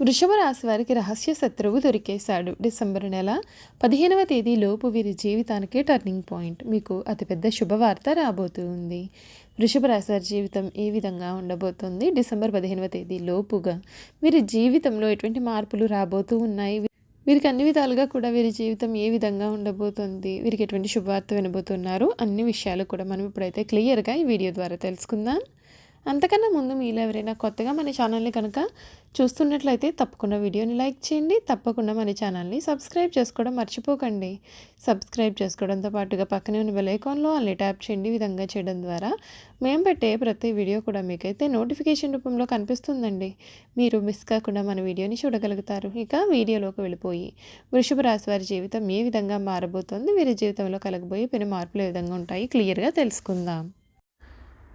వృషభ రాశి వారికి రహస్య శత్రువు దొరికేశాడు. డిసెంబర్ నెల పదిహేనవ తేదీలోపు వీరి జీవితానికి టర్నింగ్ పాయింట్ మీకు అతిపెద్ద శుభవార్త రాబోతుంది. వృషభ రాశి వారి జీవితం ఏ విధంగా ఉండబోతుంది? డిసెంబర్ పదిహేనవ తేదీ లోపుగా వీరి జీవితంలో ఎటువంటి మార్పులు రాబోతూ ఉన్నాయి? వీరికి అన్ని విధాలుగా కూడా వీరి జీవితం ఏ విధంగా ఉండబోతుంది? వీరికి ఎటువంటి శుభవార్త వినబోతున్నారు? అన్ని విషయాలు కూడా మనం ఇప్పుడైతే క్లియర్గా ఈ వీడియో ద్వారా తెలుసుకుందాం. అంతకన్నా ముందు మీలో ఎవరైనా కొత్తగా మన ఛానల్ని కనుక చూస్తున్నట్లయితే తప్పకుండా వీడియోని లైక్ చేయండి. తప్పకుండా మన ఛానల్ని సబ్స్క్రైబ్ చేసుకోవడం మర్చిపోకండి. సబ్స్క్రైబ్ చేసుకోవడంతో పాటుగా పక్కనే ఉన్న బెలైకాన్లో అల్లి ట్యాప్ చేయండి. విధంగా చేయడం ద్వారా మేము పెట్టే ప్రతి వీడియో కూడా మీకైతే నోటిఫికేషన్ రూపంలో కనిపిస్తుందండి. మీరు మిస్ కాకుండా మన వీడియోని చూడగలుగుతారు. ఇక వీడియోలోకి వెళ్ళిపోయి వృషభ రాశి వారి జీవితం ఏ విధంగా మారబోతోంది? వీరి జీవితంలో కలగబోయే పెను మార్పులు ఏ విధంగా ఉంటాయి? క్లియర్గా తెలుసుకుందాం.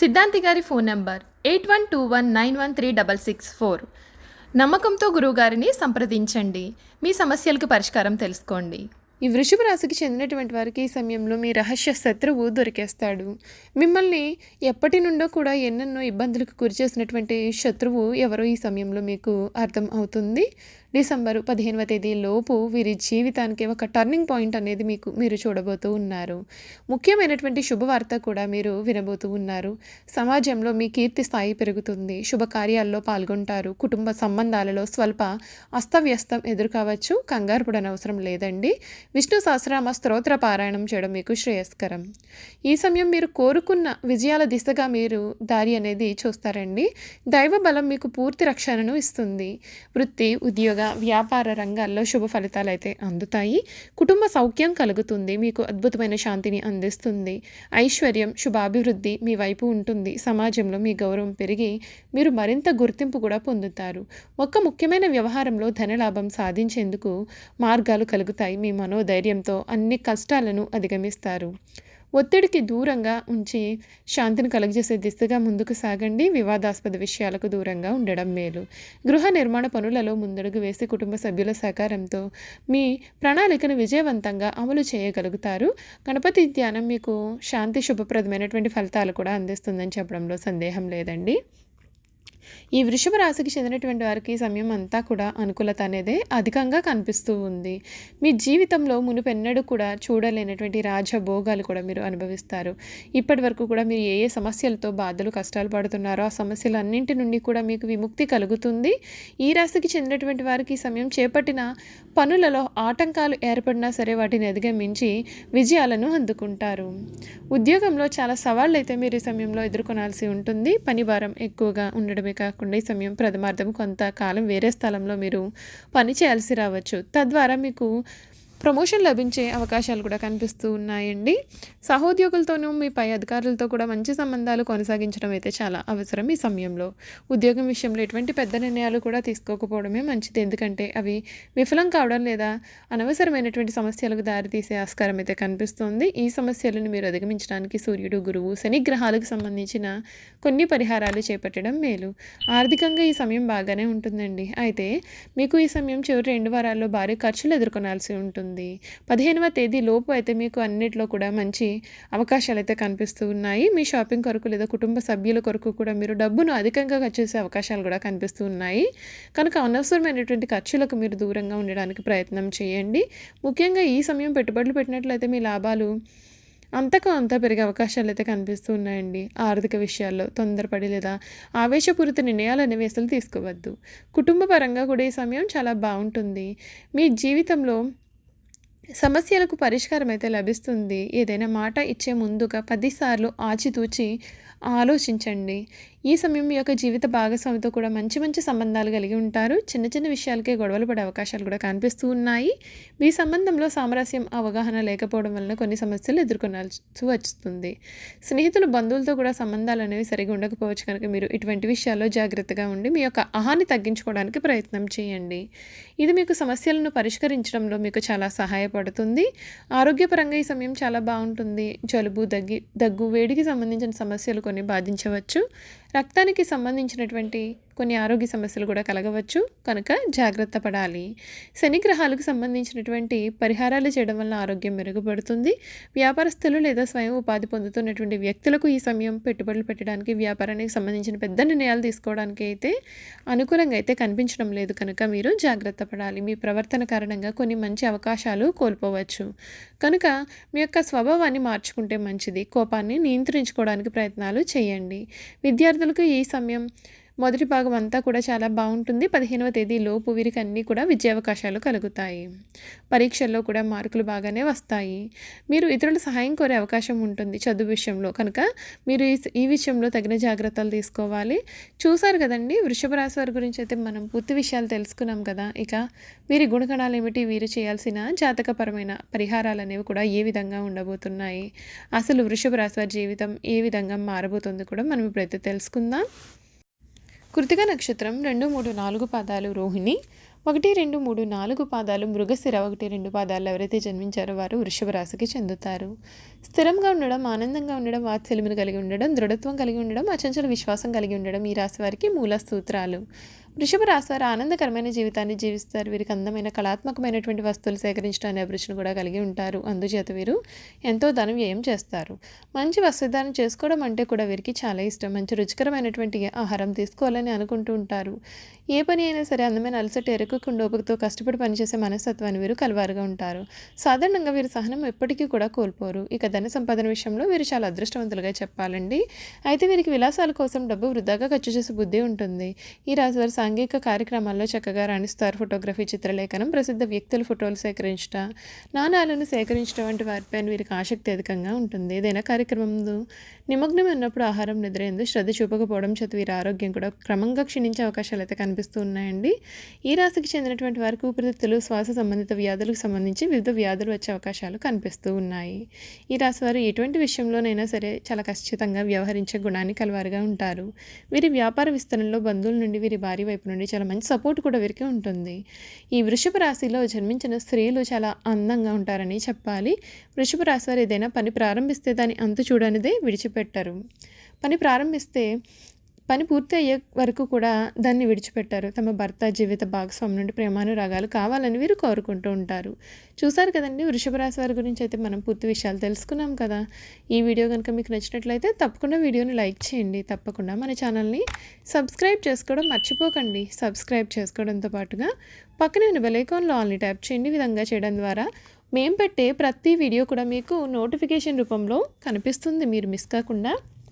సిద్ధాంతి గారి phone number eight one two one nine one three double six four. నమ్మకంతో గురువుగారిని సంప్రదించండి. మీ సమస్యలకు పరిష్కారం తెలుసుకోండి. ఈ వృషభ రాశికి చెందినటువంటి వారికి ఈ సమయంలో మీ రహస్య శత్రువు దొరికేస్తాడు. మిమ్మల్ని ఎప్పటి నుండో కూడా ఎన్నెన్నో ఇబ్బందులకు గురి చేసినటువంటి శత్రువు ఎవరో ఈ సమయంలో మీకు అర్థం అవుతుంది. డిసెంబరు పదిహేనవ తేదీ లోపు వీరి జీవితానికి ఒక టర్నింగ్ పాయింట్ అనేది మీకు మీరు చూడబోతూ ఉన్నారు. ముఖ్యమైనటువంటి శుభవార్త కూడా మీరు వినబోతూ ఉన్నారు. సమాజంలో మీ కీర్తి స్థాయి పెరుగుతుంది. శుభకార్యాల్లో పాల్గొంటారు. కుటుంబ సంబంధాలలో స్వల్ప అస్తవ్యస్తం ఎదురు కావచ్చు. కంగారు అవసరం లేదండి. విష్ణు సహస్రామ స్తోత్ర పారాయణం చేయడం మీకు శ్రేయస్కరం. ఈ సమయం మీరు కోరుకున్న విజయాల దిశగా మీరు దారి అనేది చూస్తారండి. దైవ బలం మీకు పూర్తి రక్షణను ఇస్తుంది. వృత్తి ఉద్యోగ వ్యాపార రంగాల్లో శుభ ఫలితాలు అయితే అందుతాయి. కుటుంబ సౌఖ్యం కలుగుతుంది. మీకు అద్భుతమైన శాంతిని అందిస్తుంది. ఐశ్వర్యం శుభాభివృద్ధి మీ వైపు ఉంటుంది. సమాజంలో మీ గౌరవం పెరిగి మీరు మరింత గుర్తింపు కూడా పొందుతారు. ఒక్క ముఖ్యమైన వ్యవహారంలో ధనలాభం సాధించేందుకు మార్గాలు కలుగుతాయి. మీ మనోధైర్యంతో అన్ని కష్టాలను అధిగమిస్తారు. ఒత్తిడికి దూరంగా ఉంచి శాంతిని కలుగజేసే దిశగా ముందుకు సాగండి. వివాదాస్పద విషయాలకు దూరంగా ఉండడం మేలు. గృహ నిర్మాణ పనులలో ముందడుగు వేసి కుటుంబ సభ్యుల సహకారంతో మీ ప్రణాళికను విజయవంతంగా అమలు చేయగలుగుతారు. గణపతి ధ్యానం మీకు శాంతి శుభప్రదమైనటువంటి ఫలితాలు కూడా అందిస్తుందని చెప్పడంలో సందేహం లేదండి. ఈ వృషభ రాశికి చెందినటువంటి వారికి సమయం అంతా కూడా అనుకూలత అనేది అధికంగా కనిపిస్తూ ఉంది. మీ జీవితంలో మునుపెన్నడూ కూడా చూడలేనటువంటి రాజభోగాలు కూడా మీరు అనుభవిస్తారు. ఇప్పటి వరకు కూడా మీరు ఏ ఏ సమస్యలతో బాధలు కష్టాలు పడుతున్నారో ఆ సమస్యలన్నింటి నుండి కూడా మీకు విముక్తి కలుగుతుంది. ఈ రాశికి చెందినటువంటి వారికి ఈ సమయం చేపట్టిన పనులలో ఆటంకాలు ఏర్పడినా సరే వాటిని అధిగమించి విజయాలను అందుకుంటారు. ఉద్యోగంలో చాలా సవాళ్ళు అయితే మీరు ఈ సమయంలో ఎదుర్కొనాల్సి ఉంటుంది. పని భారం ఎక్కువగా ఉండడమే కాకుండా ఈ సమయం ప్రథమార్థం కొంతకాలం వేరే స్థలంలో మీరు పని చేయాల్సి రావచ్చు. తద్వారా మీకు ప్రమోషన్ లభించే అవకాశాలు కూడా కనిపిస్తూ ఉన్నాయండి. సహోద్యోగులతోనూ మీ పై అధికారులతో కూడా మంచి సంబంధాలు కొనసాగించడం అయితే చాలా అవసరం ఈ సమయంలో. ఉద్యోగం విషయంలో ఎటువంటి పెద్ద నిర్ణయాలు కూడా తీసుకోకపోవడమే మంచిది. ఎందుకంటే అవి విఫలం కావడం లేదా అనవసరమైనటువంటి సమస్యలకు దారితీసే ఆస్కారం అయితే కనిపిస్తోంది. ఈ సమస్యలను మీరు అధిగమించడానికి సూర్యుడు గురువు శని గ్రహాలకు సంబంధించిన కొన్ని పరిహారాలు చేపట్టడం మేలు. ఆర్థికంగా ఈ సమయం బాగానే ఉంటుందండి. అయితే మీకు ఈ సమయం చివరి రెండు వారాల్లో భారీ ఖర్చులు ఎదుర్కొనాల్సి ఉంటుంది. ఉంటుంది పదిహేనవ తేదీ లోపు అయితే మీకు అన్నిట్లో కూడా మంచి అవకాశాలు అయితే కనిపిస్తూ ఉన్నాయి. మీ షాపింగ్ కొరకు లేదా కుటుంబ సభ్యుల కొరకు కూడా మీరు డబ్బును అధికంగా ఖర్చు చేసే అవకాశాలు కూడా కనిపిస్తూ ఉన్నాయి. కనుక అనవసరమైనటువంటి ఖర్చులకు మీరు దూరంగా ఉండడానికి ప్రయత్నం చేయండి. ముఖ్యంగా ఈ సమయం పెట్టుబడులు పెట్టినట్లయితే మీ లాభాలు అంతకు అంత పెరిగే అవకాశాలు అయితే కనిపిస్తూ ఉన్నాయండి. ఆర్థిక విషయాల్లో తొందరపడి లేదా ఆవేశపూరిత నిర్ణయాలు అనేవి అసలు తీసుకోవద్దు. కుటుంబ పరంగా కూడా ఈ సమయం చాలా బాగుంటుంది. మీ జీవితంలో సమస్యలకు పరిష్కారం అయితే లభిస్తుంది. ఏదైనా మాట ఇచ్చే ముందుగా పదిసార్లు ఆచితూచి ఆలోచించండి. ఈ సమయం మీ యొక్క జీవిత భాగస్వామితో కూడా మంచి మంచి సంబంధాలు కలిగి ఉంటారు. చిన్న చిన్న విషయాలకే గొడవలు పడే అవకాశాలు కూడా కనిపిస్తూ ఉన్నాయి. మీ సంబంధంలో సామరస్యం అవగాహన లేకపోవడం వలన కొన్ని సమస్యలు ఎదుర్కొనాల్సి వస్తుంది. స్నేహితులు బంధువులతో కూడా సంబంధాలు అనేవి సరిగా ఉండకపోవచ్చు కనుక మీరు ఇటువంటి విషయాల్లో జాగ్రత్తగా ఉండి మీ యొక్క అహాన్ని తగ్గించుకోవడానికి ప్రయత్నం చేయండి. ఇది మీకు సమస్యలను పరిష్కరించడంలో మీకు చాలా సహాయపడుతుంది. ఆరోగ్యపరంగా ఈ సమయం చాలా బాగుంటుంది. జలుబు దగ్గి దగ్గు వేడికి సంబంధించిన సమస్యలు కొన్ని బాధించవచ్చు. రక్తానికి సంబంధించినటువంటి కొన్ని ఆరోగ్య సమస్యలు కూడా కలగవచ్చు. కనుక జాగ్రత్త పడాలి. శని గ్రహాలకు సంబంధించినటువంటి పరిహారాలు చేయడం వల్ల ఆరోగ్యం మెరుగుపడుతుంది. వ్యాపారస్తులు లేదా స్వయం ఉపాధి పొందుతున్నటువంటి వ్యక్తులకు ఈ సమయం పెట్టుబడులు పెట్టడానికి వ్యాపారానికి సంబంధించిన పెద్ద నిర్ణయాలు తీసుకోవడానికి అయితే అనుకూలంగా అయితే కనిపించడం లేదు. కనుక మీరు జాగ్రత్త పడాలి. మీ ప్రవర్తన కారణంగా కొన్ని మంచి అవకాశాలు కోల్పోవచ్చు. కనుక మీ యొక్క స్వభావాన్ని మార్చుకుంటే మంచిది. కోపాన్ని నియంత్రించుకోవడానికి ప్రయత్నాలు చేయండి. విద్యార్థులకు ఈ సమయం మొదటి భాగం అంతా కూడా చాలా బాగుంటుంది. పదిహేనవ తేదీ లోపు వీరికి అన్నీ కూడా విజయావకాశాలు కలుగుతాయి. పరీక్షల్లో కూడా మార్కులు బాగానే వస్తాయి. మీరు ఇతరుల సహాయం కోరే అవకాశం ఉంటుంది చదువు విషయంలో. కనుక మీరు ఈ ఈ విషయంలో తగిన జాగ్రత్తలు తీసుకోవాలి. చూసారు కదండి? వృషభ రాశి వారి గురించి అయితే మనం పూర్తి విషయాలు తెలుసుకున్నాం కదా. ఇక వీరి గుణగణాలు ఏమిటి? వీరు చేయాల్సిన జాతకపరమైన పరిహారాలు అనేవి కూడా ఏ విధంగా ఉండబోతున్నాయి? అసలు వృషభ రాశి వారి జీవితం ఏ విధంగా మారబోతుంది కూడా మనం ఇప్పుడైతే తెలుసుకుందాం. కృతిక నక్షత్రం రెండు మూడు నాలుగు పాదాలు రోహిణి ఒకటి రెండు మూడు నాలుగు పాదాలు మృగశిర ఒకటి రెండు పాదాలు ఎవరైతే జన్మించారో వారు వృషభ రాశికి చెందుతారు. స్థిరంగా ఉండడం ఆనందంగా ఉండడం వాత్సల్యమును కలిగి ఉండడం దృఢత్వం కలిగి ఉండడం అచంచల విశ్వాసం కలిగి ఉండడం ఈ రాశి వారికి మూల సూత్రాలు. వృషభ రాశి వారు ఆనందకరమైన జీవితాన్ని జీవిస్తారు. వీరికి అందమైన కళాత్మకమైనటువంటి వస్తువులు సేకరించడానికి అభిరుచిని కూడా కలిగి ఉంటారు. అందుచేత వీరు ఎంతో ధనం వ్యయం చేస్తారు. మంచి వస్త్రధారణ చేసుకోవడం అంటే కూడా వీరికి చాలా ఇష్టం. మంచి రుచికరమైనటువంటి ఆహారం తీసుకోవాలని అనుకుంటూ ఉంటారు. ఏ పని అయినా సరే అందమైన అలసట ఎరకకుండా ఓపికతో కష్టపడి పనిచేసే మనస్తత్వాన్ని వీరు కలవారుగా ఉంటారు. సాధారణంగా వీరు సహనం ఎప్పటికీ కూడా కోల్పోరు. ఇక ధన సంపాదన విషయంలో వీరు చాలా అదృష్టవంతులుగా చెప్పాలండి. అయితే వీరికి విలాసాల కోసం డబ్బు వృధాగా ఖర్చు చేసే బుద్ధి ఉంటుంది. ఈ రాశి వారు సాంఘిక కార్యక్రమాల్లో చక్కగా రాణిస్తారు ఫోటోగ్రఫీ చిత్రలేఖనం ప్రసిద్ధ వ్యక్తుల ఫోటోలు సేకరించట నాణాలను సేకరించడం వంటి వారిపైన వీరికి ఆసక్తి అధికంగా ఉంటుంది. ఏదైనా కార్యక్రమంలో నిమగ్నం ఉన్నప్పుడు ఆహారం నిద్రయందు శ్రద్ధ చూపకపోవడం చేత వీరి ఆరోగ్యం కూడా క్రమంగా క్షీణించే అవకాశాలు అయితే కనిపిస్తూ ఉన్నాయండి. ఈ రాశికి చెందినటువంటి వారికి ఊపిరితిత్తులు శ్వాస సంబంధిత వ్యాధులకు సంబంధించి వివిధ వ్యాధులు వచ్చే అవకాశాలు కనిపిస్తూ ఉన్నాయి. ఈ రాశి వారు ఎటువంటి విషయంలోనైనా సరే చాలా ఖచ్చితంగా వ్యవహరించే గుణాన్ని కలవారుగా ఉంటారు. వీరి వ్యాపార విస్తరణలో బంధువుల నుండి వీరి భారీ వైపు నుండి చాలా మంచి సపోర్ట్ కూడా వీరికి ఉంటుంది. ఈ వృషభ రాశిలో జన్మించిన స్త్రీలు చాలా అందంగా ఉంటారని చెప్పాలి. వృషభ రాశి వారు ఏదైనా పని ప్రారంభిస్తే దాని అంతు చూడనిదే విడిచిపెట్టరు. పని ప్రారంభిస్తే పని పూర్తి అయ్యే వరకు కూడా దాన్ని విడిచిపెట్టారు. తమ భర్త జీవిత భాగస్వామి నుండి ప్రేమానురాగాలు కావాలని వీరు కోరుకుంటూ ఉంటారు. చూసారు కదండి వృషభ రాశి వారి గురించి అయితే మనం పూర్తి విషయాలు తెలుసుకున్నాం కదా. ఈ వీడియో కనుక మీకు నచ్చినట్లయితే తప్పకుండా వీడియోని లైక్ చేయండి. తప్పకుండా మన ఛానల్ని సబ్స్క్రైబ్ చేసుకోవడం మర్చిపోకండి. సబ్స్క్రైబ్ చేసుకోవడంతో పాటుగా పక్కనే ఉన్న బెలైకాన్లో ఆన్లీ ట్యాప్ చేయండి. విధంగా చేయడం ద్వారా మేము పెట్టే ప్రతి వీడియో కూడా మీకు నోటిఫికేషన్ రూపంలో కనిపిస్తుంది. మీరు మిస్ కాకుండా